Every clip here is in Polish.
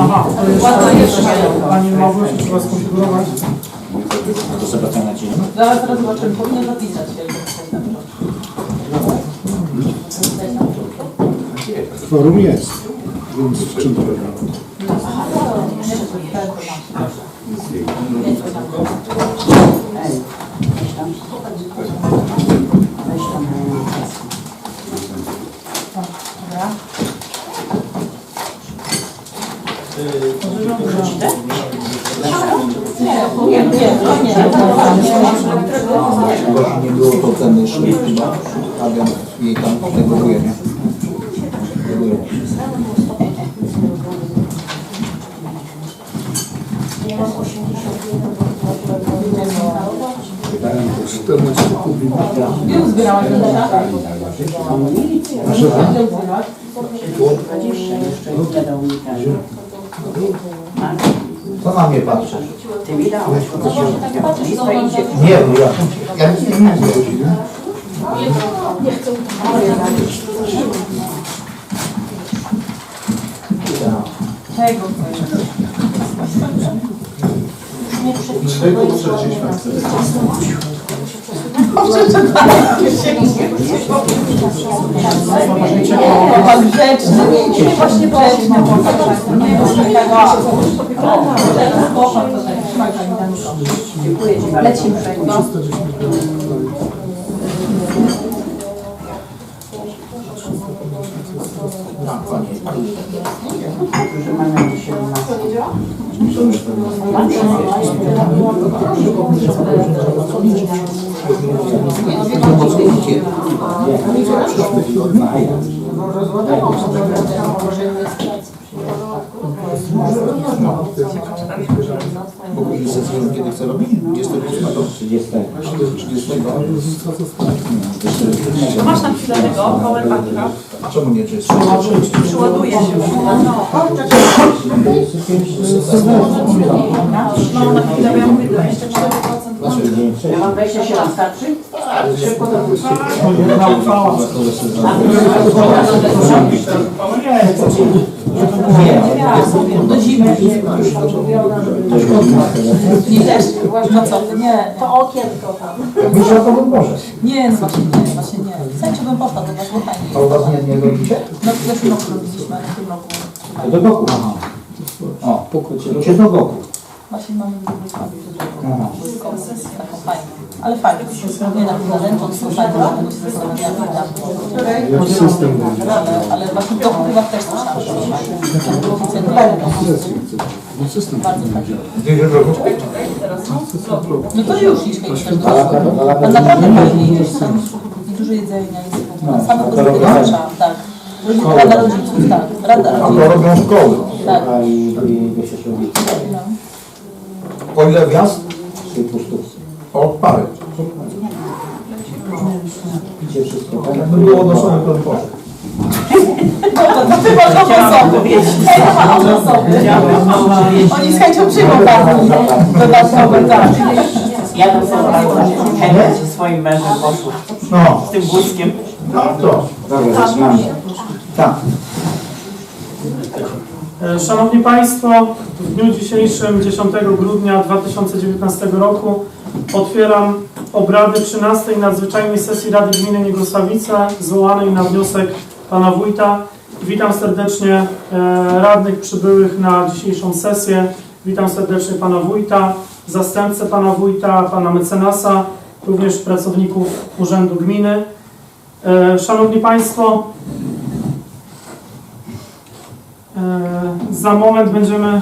Aha, to Pani Małgosiu trzeba skonfigurować. To zobaczę na dzień. Zaraz, zaraz zobaczymy. Powinno zapisać się. Forum jest, więc w czym problem? Nie, nie, nie. Gości nie było to ten chyba. Agent jej tam negowuje, nie? Neguje. Dałem po 14 kubik. Ile zbierałaś do lata? Co na mnie patrzy? Patrzysz, co tam za- Nie, bo ja, ja nic nie mówię. Tego chcesz. Czego muszę gdzieś Pan grzeczny. Nie, właśnie grzeczny. Nie, właśnie tego. O, pan tutaj. Trzymaj pani Danuszko. Lecimy. No. Tak, panie. Bo później sesję kiedy chce robić? 28 do 30. 30. Masz tam chwilę tego powerbanka? A czemu nie 30? Przyładuje się. No na chwilę, bo ja mówię 24%. Dlaczego? Ja mam 27 starczy? Szybko to puści. Do zimy. Nie też? No co nie. To okienko tam. To. Nie, no właśnie nie, właśnie nie. W sensie bym poszła do was, bo fajnie. A u was nie, nie robicie? No w zeszłym roku robiliśmy, a w tym roku. Do boku. Aha. O, pokójcie do boku. Właśnie mamy dobry skład Aha. taką fajną. Ale fajnie. Nie na tym zaręczą, są fajne, dlatego się zastanawiamy. Jaki system będzie? Ale, ale właśnie to chyba też słyszałam, że to fajne. No system. Bardzo fajnie. Gdzie jest robót? No to już też do A naprawdę fajnie dużo jedzenia, jest w ogóle. Same pozytywne słyszałam, tak. Rada rodziców, tak. Rada A to rodziców, robią szkoły. tak. No. Po ile wjazd? O parę. Jakby było noszone, to bym poszedł. No ty masz osoby. Hej, to ma osoby. Oni z chęcią przyjmą bardzo dodatkowe, tak. Ja bym sobie bardzo chętnie ze swoim mężem poszła. No, Z tym guzkiem. No to. Tak. E, Szanowni Państwo, w dniu dzisiejszym, 10 grudnia 2019 roku, otwieram obrady 13 nadzwyczajnej sesji Rady Gminy Niegosławice, zwołanej na wniosek Pana Wójta. Witam serdecznie e, radnych przybyłych na dzisiejszą sesję. Witam serdecznie Pana Wójta, zastępcę Pana Wójta, Pana Mecenasa, również pracowników Urzędu Gminy. E, Szanowni Państwo, E, Za moment będziemy e,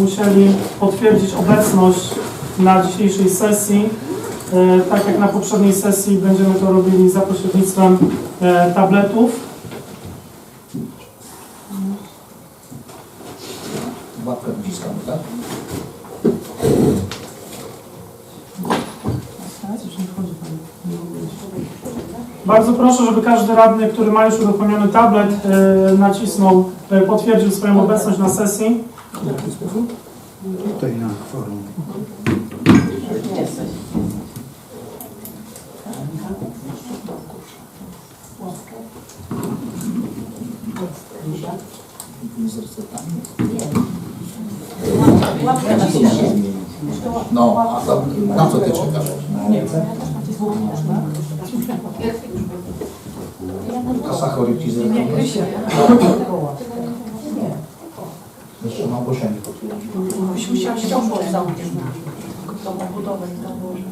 musieli potwierdzić obecność na dzisiejszej sesji. Tak jak na poprzedniej sesji będziemy to robili za pośrednictwem tabletów. Babkę wciskamy, tak? Bardzo proszę, żeby każdy radny, który ma już uruchomiony tablet, e, nacisnął, e, potwierdził swoją obecność na sesji. W jaki sposób? Tutaj na forum. No, a to, na co ty czekasz? A sachory ci zrekomendujesz? Jeszcze mam ogłoszenie potwierdzić. Byś musiała ściągnąć założyć tą obudowę i założyć.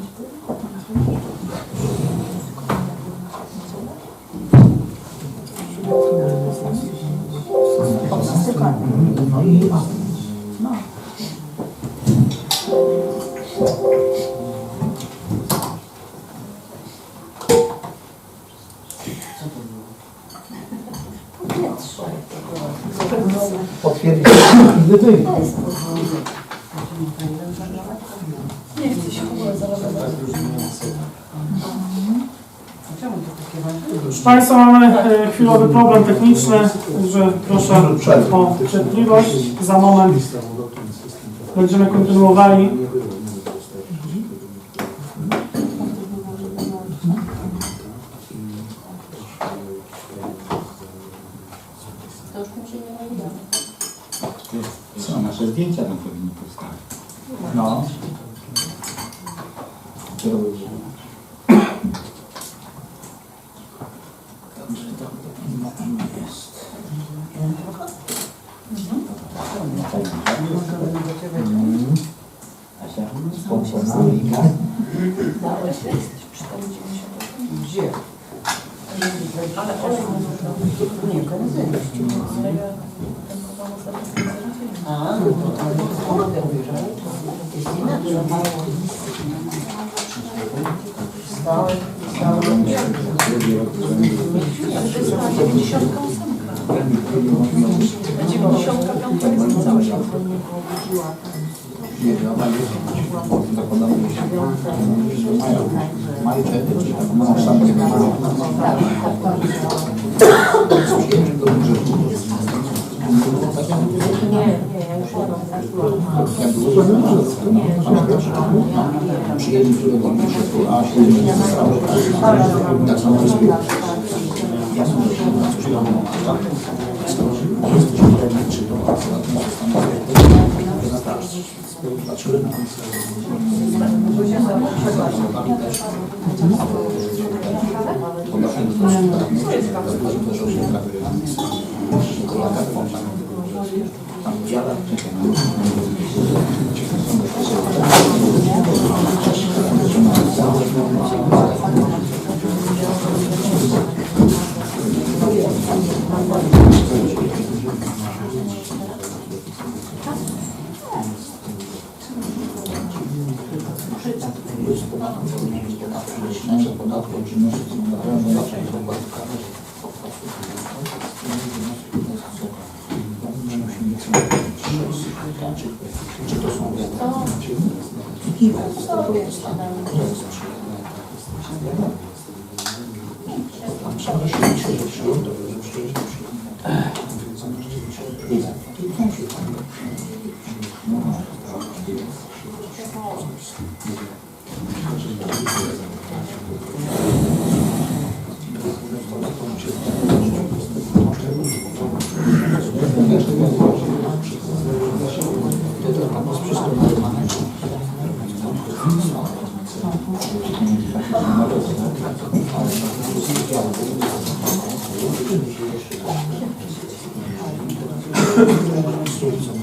Potwierdzić. Gdy ty. Proszę Państwa, mamy e, chwilowy problem techniczny, także proszę o cierpliwość. Za moment będziemy kontynuowali. To już mi się nie robi. Co, nasze zdjęcia tam powinny powstać. No. Dobrze, to no, tam jest. Mhm. Asia, sponsoralika. Ale olej Nie, A, no to tam jest kurde, jest inaczej. Stałe, stałe. Dziewięćdziesiątka piąta jest całe się. Nie, no, ale zakładamy, że mają, mają wtedy, czy tam, no, sam nie wiem. Nie, nie, ja już nie mam. Jak było, pamiętasz? Przyjęli którego tu, a nie zostało. Tak samo jest było. Ja sobie coś tam mam. Jesteś pewny, czy to na tym się stanowi. Dlaczego? Nasze podatki od czynności cywilnoprawnych Czy to Thank you.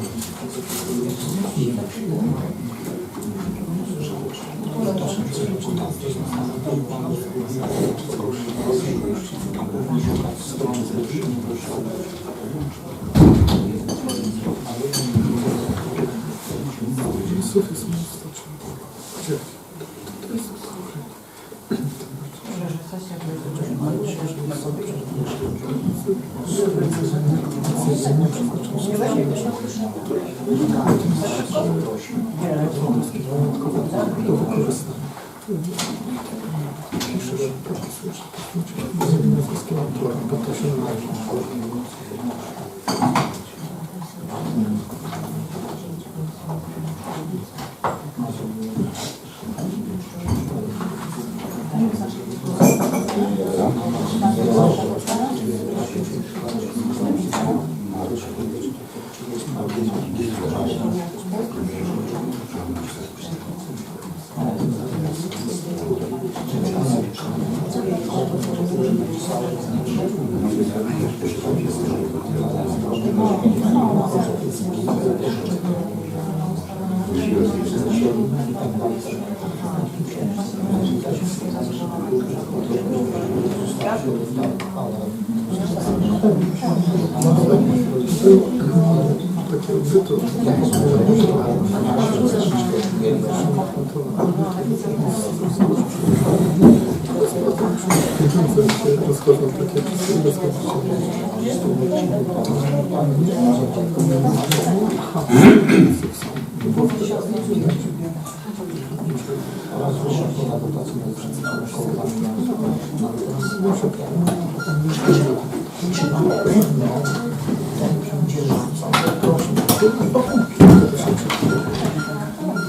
Дякую. Są Takie odbytu. Rozchodzą takie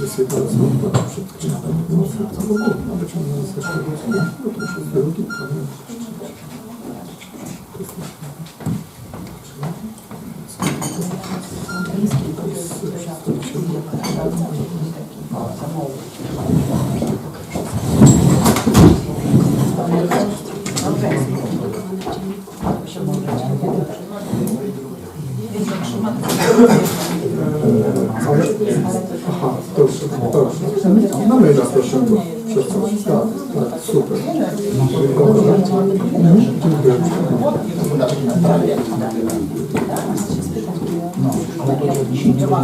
jest jedna osoba przed księgą. To w ogóle nawet nie ma zeszłego roku. No to już jest drugi problem. Aha, dobrze, dobrze. Na maila proszę to przesłać. Tak, tak, super. Dobra. Dziękuję.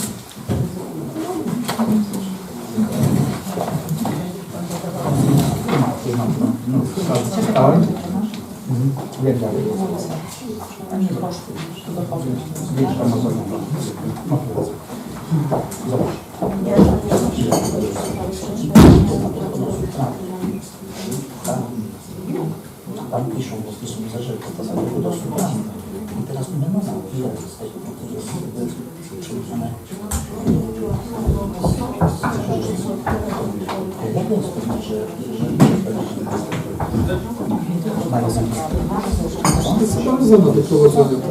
dostrzec jakiś potencjał. No, tylko Tam piszą, bo piszą że to samego do słuchania. I teraz my no, ile z tego jest przewidziane? Jak jest pewne, że mają zapisane? To jest bardzo na doprowadzenie tej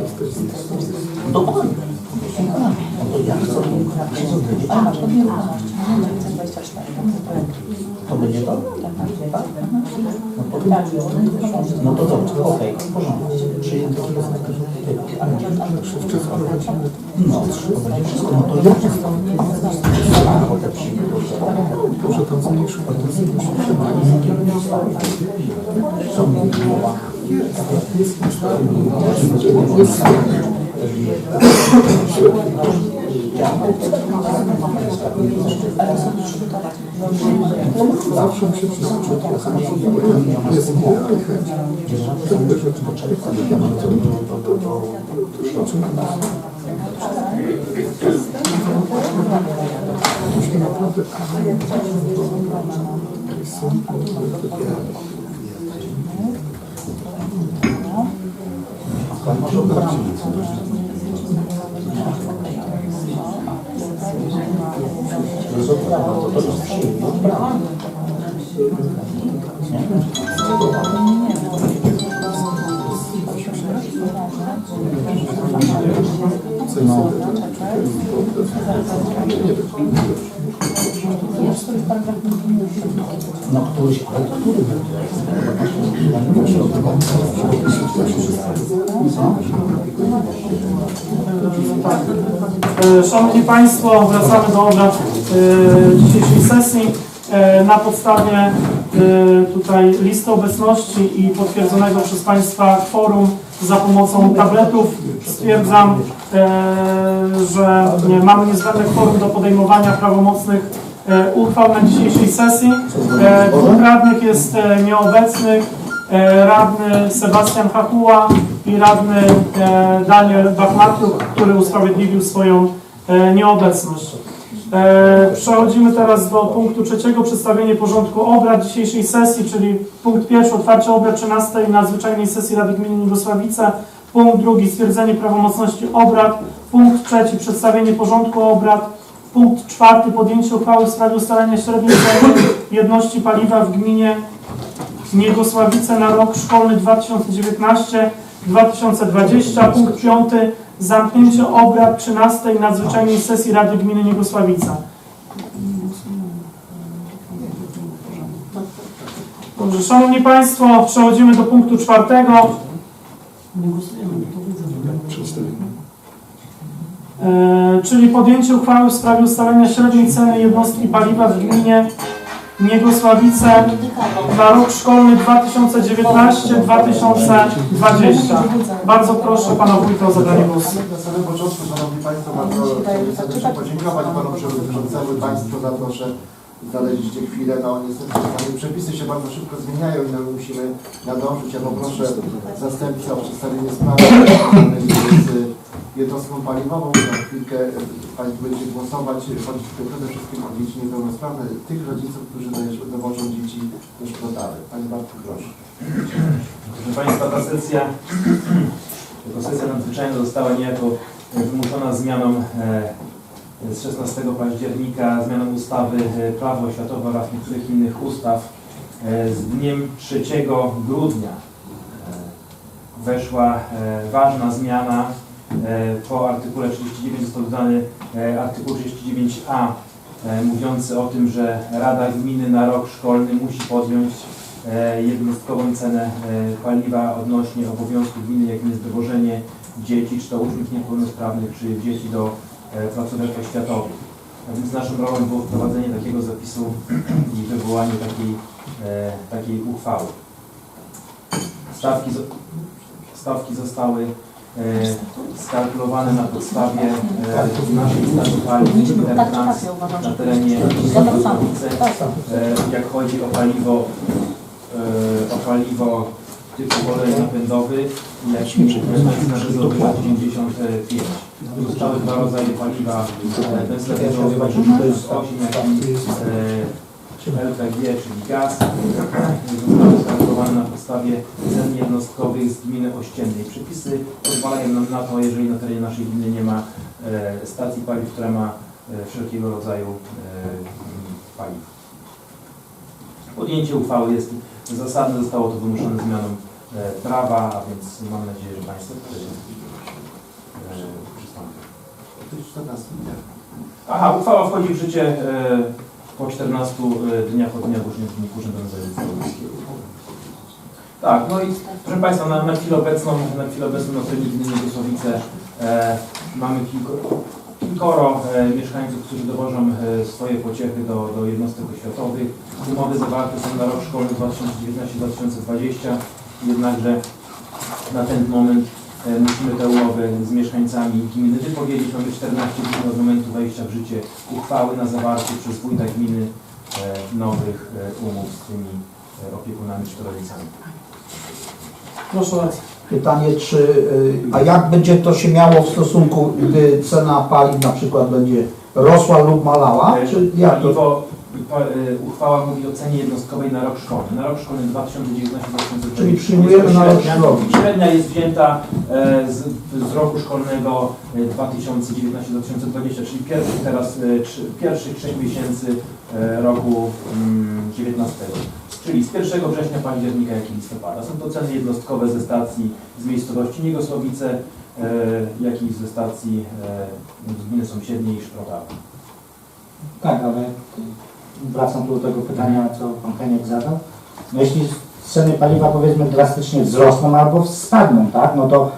To będzie to? Tak? No to, to dobrze, okej, w porządku. Wszystko prowadzimy. no, to będzie wszystko. No to ja mam ochotę przyjąć. Może tam zmniejszył potencjał. Jest Zawsze się przyskoczył Jest miła i chęć. Te rzeczy Myśmy naprawdę To No któryś, ale który E, Szanowni Państwo, wracamy do obrad dzisiejszej sesji. E, Na podstawie e, tutaj listy obecności i potwierdzonego przez Państwa kworum za pomocą tabletów stwierdzam, e, że mamy niezbędne kworum do podejmowania prawomocnych uchwał na dzisiejszej sesji. Dwóch radnych jest nieobecnych. Radny Sebastian Hakuła i radny Daniel Bachmatruk, który usprawiedliwił swoją nieobecność. E, Przechodzimy teraz do punktu trzeciego, przedstawienie porządku obrad dzisiejszej sesji, czyli punkt pierwszy, otwarcie obrad 13 nadzwyczajnej sesji Rady Gminy Jugosławice, punkt drugi, stwierdzenie prawomocności obrad, punkt trzeci, przedstawienie porządku obrad, Punkt czwarty. Podjęcie uchwały w sprawie ustalenia średniej ceny jedności paliwa w gminie Niegosławice na rok szkolny 2019-2020. Punkt piąty. Zamknięcie obrad 13 nadzwyczajnej sesji Rady Gminy Niegosławica. Dobrze, Szanowni Państwo, przechodzimy do punktu czwartego. E, czyli podjęcie uchwały w sprawie ustalenia średniej ceny jednostki paliwa w gminie Niegosławice na rok szkolny 2019-2020. Bardzo proszę Pana Wójta o zabranie głosu. Na samym początku, Szanowni Państwo, bardzo serdecznie podziękować Panu Przewodniczącemu i Państwu za to, że znaleźliście chwilę. No niestety czasami przepisy się bardzo szybko zmieniają i no, musimy nadążyć. Ja poproszę zastępcę o przedstawienie sprawy z jednostką paliwową. Za chwilkę Państwo będzie głosować. Chodzi tutaj przede wszystkim o dzieci niepełnosprawne, tych rodziców, którzy dowożą dzieci do szpitala. Panie Bartku, proszę. Proszę Państwa, ta sesja, jako sesja nadzwyczajna została niejako wymuszona zmianą e, z 16 października, zmianą ustawy e, Prawo oświatowe oraz niektórych innych ustaw. E, Z dniem 3 grudnia e, weszła e, ważna zmiana. E, Po artykule 39 został dodany e, artykuł 39a e, mówiący o tym, że Rada Gminy na rok szkolny musi podjąć jednostkową cenę paliwa odnośnie obowiązku gminy, jakim jest wywożenie dzieci, czy to uczniów niepełnosprawnych, czy dzieci do placówek oświatowych. A więc naszą rolą było wprowadzenie takiego zapisu i wywołanie takiej, takiej uchwały. Stawki, stawki zostały skalkulowane na podstawie e, naszej stacji paliw Tak, tak, Intertrans ja uważam, na terenie się. Niegosławice. Tak. E, jak chodzi o paliwo, e, o paliwo typu olej napędowy, jak i benzynowy 95. Zostały dwa rodzaje paliwa e, benzynowy 8, jak i e, LPG, czyli gaz. Zostały na podstawie cen jednostkowych z gminy ościennej. Przepisy pozwalają nam na to, jeżeli na terenie naszej gminy nie ma e, stacji paliw, która ma e, wszelkiego rodzaju e, paliw. Podjęcie uchwały jest zasadne, zostało to wymuszone zmianą e, prawa, a więc mam nadzieję, że Państwo wtedy e, przystąpią. To jest 14 dnia. Aha, uchwała wchodzi w życie e, po 14 dniach od dnia ogłoszenia w Dzienniku Urzędowym Województwa Łódzkiego. Tak, no i proszę Państwa, na, na chwilę obecną, na chwilę obecną na terenie gminy Niegosławice e, mamy kilko, kilkoro e, mieszkańców, którzy dowożą e, swoje pociechy do, do jednostek oświatowych. Umowy zawarte są na rok szkolny 2019-2020, jednakże na ten moment e, musimy te umowy z mieszkańcami gminy wypowiedzieć. Mamy 14 dni od momentu wejścia w życie uchwały na zawarcie przez wójta gminy e, nowych e, umów z tymi e, opiekunami czy rodzicami. Proszę bardzo. Pytanie, czy, y, a jak będzie to się miało w stosunku, gdy cena paliw na przykład będzie rosła lub malała? E, Czy jak to? Paliwo, pa, e, uchwała mówi o cenie jednostkowej na rok szkolny. Na rok szkolny 2019-2020. Czyli przyjmujemy na rok Średnia- szkolny. Średnia jest wzięta e, z, z roku szkolnego e, 2019-2020, czyli pierwszych teraz, e, trzy, pierwszych trzech miesięcy e, roku mm, 19. Czyli z 1 września, października, jak i listopada. Są to ceny jednostkowe ze stacji z miejscowości Niegosławice, e, jak i ze stacji e, z gminy sąsiedniej Szprotawa. Tak, ale wracam tu do tego pytania, co pan Heniek zadał. No jeśli ceny paliwa powiedzmy drastycznie wzrosną albo spadną, tak, no to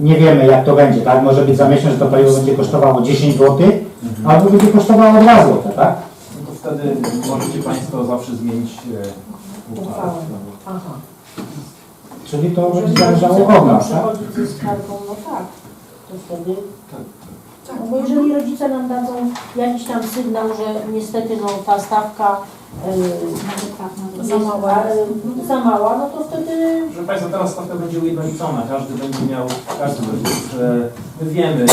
nie wiemy jak to będzie, tak? Może być za miesiąc, że to paliwo będzie kosztowało 10 zł, albo będzie kosztowało 2 zł, tak? Wtedy możecie Państwo zawsze zmienić e, uchwałę. Aha. Czyli to będzie Jeżeli zależało rodzice od nas, tak? przychodzić ze skargą, no tak, to wtedy... Tak. No bo jeżeli rodzice nam dadzą jakiś tam sygnał, że niestety no, ta stawka Za mała. jest, za mała, no to wtedy Proszę Państwa, teraz stawka będzie ujednolicona. Każdy będzie miał, każdy rodzic, że my wiemy,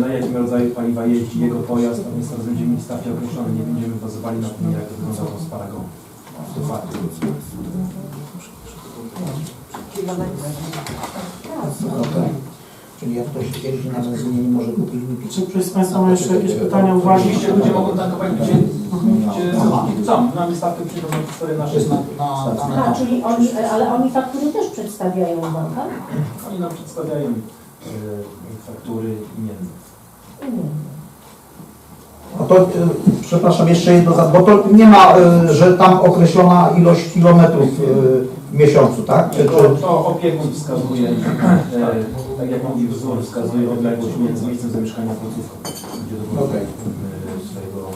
na jakim rodzaju paliwa jeździ jego pojazd, a więc teraz będziemy mieli stawki określone, nie będziemy bazowali na tym, jak to wyglądało z paragonu. To fakt. Czyli jak ktoś jeździ na benzynie nie może kupić wypić. Czy ktoś z Państwa ma jeszcze jakieś pytania, uwagi? Oczywiście ludzie mogą tankować gdzie, gdzie chcą. Mamy stawkę przyjdą na 4 na To jest 6. na, na, na, na, Aha, czyli oni, ale oni faktury też przedstawiają w bankach? Oni nam przedstawiają e, faktury imienne. Nie. No to, y, przepraszam, jeszcze jedno, za- bo to nie ma, y, że tam określona ilość kilometrów w miesiącu, tak? Czy, To, czy, to opiekun wskazuje, e, tak jak mówi wzór, wskazuje odległość między miejscem zamieszkania a placówką, gdzie do Okej. e, swojego,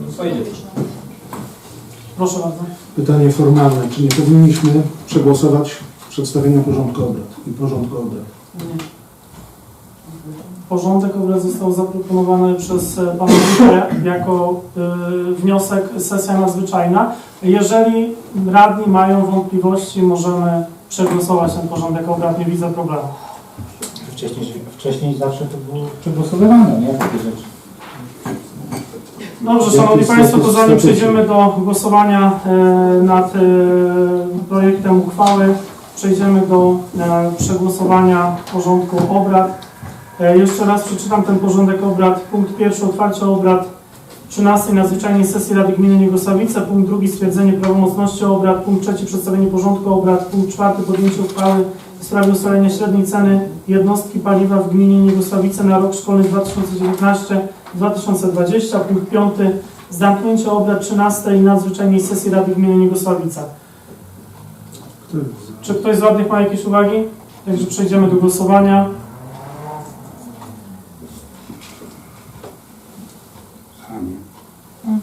mm, swoje dzieci. Proszę bardzo. Pytanie formalne. Czy nie powinniśmy przegłosować przedstawienia porządku obrad i porządku obrad? Porządek obrad został zaproponowany przez e, Pana Wójta jako y, wniosek sesja nadzwyczajna. Jeżeli radni mają wątpliwości, możemy przegłosować ten porządek obrad, nie widzę problemu. Wcześniej, wcześniej zawsze to było przegłosowywane, nie? Takie rzeczy. Dobrze, Szanowni Państwo, to zanim przejdziemy do głosowania e, nad e, projektem uchwały, przejdziemy do e, przegłosowania porządku obrad. E, Jeszcze raz przeczytam ten porządek obrad. Punkt pierwszy otwarcie obrad 13 nadzwyczajnej sesji Rady Gminy Niegłosawice. Punkt drugi stwierdzenie prawomocności obrad. Punkt trzeci przedstawienie porządku obrad. Punkt czwarty podjęcie uchwały w sprawie ustalenia średniej ceny jednostki paliwa w gminie Niegłosawice na rok szkolny 2019-2020. Punkt piąty zamknięcie obrad 13 nadzwyczajnej sesji Rady Gminy jest? Czy ktoś z radnych ma jakieś uwagi? Także przejdziemy do głosowania.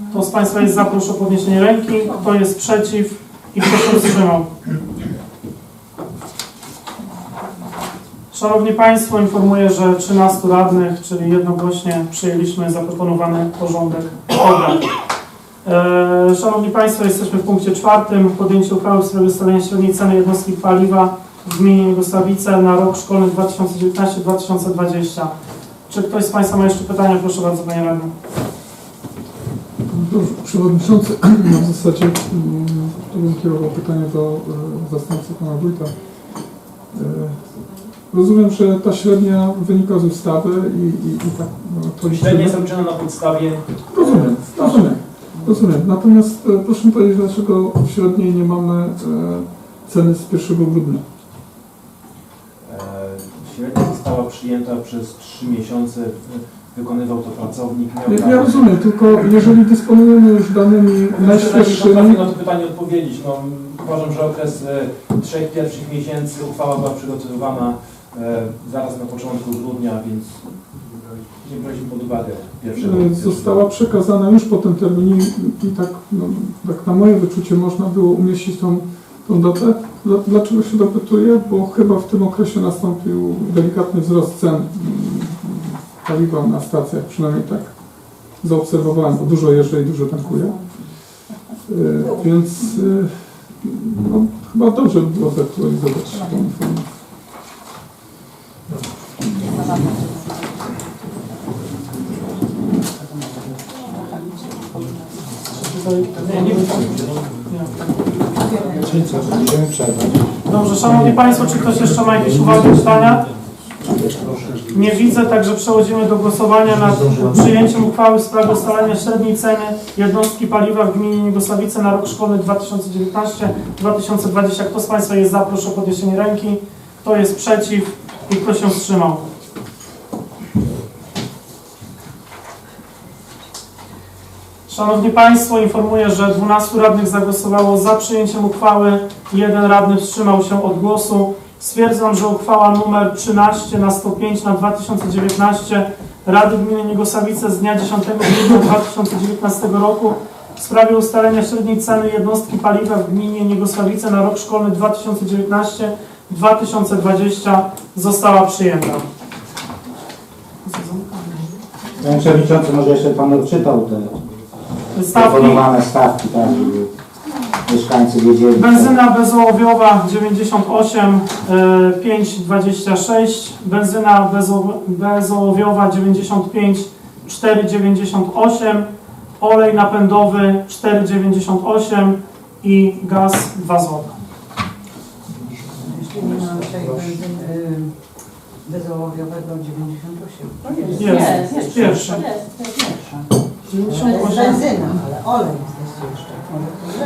Kto z Państwa jest za, proszę o podniesienie ręki. Kto jest przeciw i kto się wstrzymał? Szanowni Państwo, informuję, że 13 radnych, czyli jednogłośnie przyjęliśmy zaproponowany porządek obrad. E, Szanowni Państwo, jesteśmy w punkcie czwartym. Podjęcie uchwały w sprawie ustalenia średniej ceny jednostki paliwa w gminie Niegłosawice na rok szkolny 2019-2020. Czy ktoś z Państwa ma jeszcze pytania? Proszę bardzo, Panie Radny. Dobrze, Przewodniczący, na zasadzie mm, to bym kierował pytanie do e, zastępcy Pana Wójta. E, Rozumiem, że ta średnia wynika z ustawy i, i, i tak no, to Średnie liczymy. jest obliczone na podstawie Rozumiem, rozumiem, rozumiem. Natomiast e, proszę mi powiedzieć, dlaczego w średniej nie mamy ceny z 1 grudnia? średnia została przyjęta przez 3 miesiące. Wykonywał to pracownik. Miał Ja, rozumiem, tylko jeżeli dysponujemy już danymi Myślę, że nie najświeższymi, potrafię na to pytanie odpowiedzieć. No, uważam, że okres e, trzech pierwszych miesięcy uchwała była przygotowywana e, zaraz na początku grudnia, więc nie braliśmy pod uwagę pierwszego. e, została przekazana już po tym terminie i tak, no, tak na moje wyczucie można było umieścić tą, tą datę. Dla- Dlaczego się dopytuję? Bo chyba w tym okresie nastąpił delikatny wzrost cen mm, paliwa na stacjach, przynajmniej tak zaobserwowałem, bo dużo jeżdżę i dużo tankuję. E, Więc e, no, chyba dobrze by było zaktualizować tą informację. Dobrze, Szanowni Państwo, czy ktoś jeszcze ma jakieś uwagi, pytania? Nie widzę, także przechodzimy do głosowania nad przyjęciem uchwały w sprawie ustalenia średniej ceny jednostki paliwa w gminie Niegłosawice na rok szkolny 2019-2020. Kto z Państwa jest za, proszę o podniesienie ręki. Kto jest przeciw i kto się wstrzymał? Szanowni Państwo, informuję, że 12 radnych zagłosowało za przyjęciem uchwały, jeden radny wstrzymał się od głosu. Stwierdzam, że uchwała nr 13 na 105 na 2019 Rady Gminy Niegłosawice z dnia 10 grudnia 2019 roku w sprawie ustalenia średniej ceny jednostki paliwa w gminie Niegłosawice na rok szkolny 2019-2020 została przyjęta. Panie Przewodniczący, może jeszcze Pan odczytał te Stawki. proponowane stawki, tak, mieszkańcy wiedzieli. Benzyna bezołowiowa 98 e, 5,26, benzyna bezo- bezołowiowa 95 4,98, olej napędowy 4,98 i gaz 2 zł. Jeśli nie ma dzisiaj benzyn, y, Bezołowiowego 98. To jest. Jest, jest. jest benzyna, ale olej.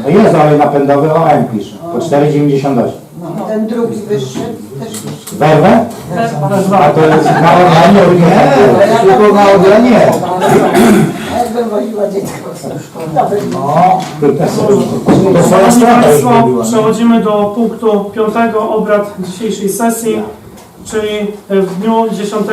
No jest olej napędowy, OM pisze, po 4,98. No, ten drugi wyższy też jest. Werwę? A to jest na Orlenie? Nie, tylko na Orlenie. A jakbym woziła dziecko do szkoły. Dobry. O, to swoja strata Państwo, przechodzimy do punktu piątego obrad dzisiejszej sesji, czyli w dniu 10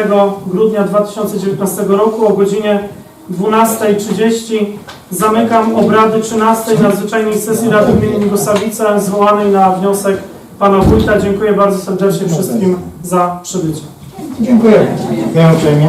grudnia 2019 roku o godzinie 12.30 zamykam obrady 13 nadzwyczajnej sesji Rady Gminy Nigosawice zwołanej na wniosek Pana Wójta. Dziękuję bardzo serdecznie wszystkim za przybycie. Dziękuję. Dziękuję uprzejmie.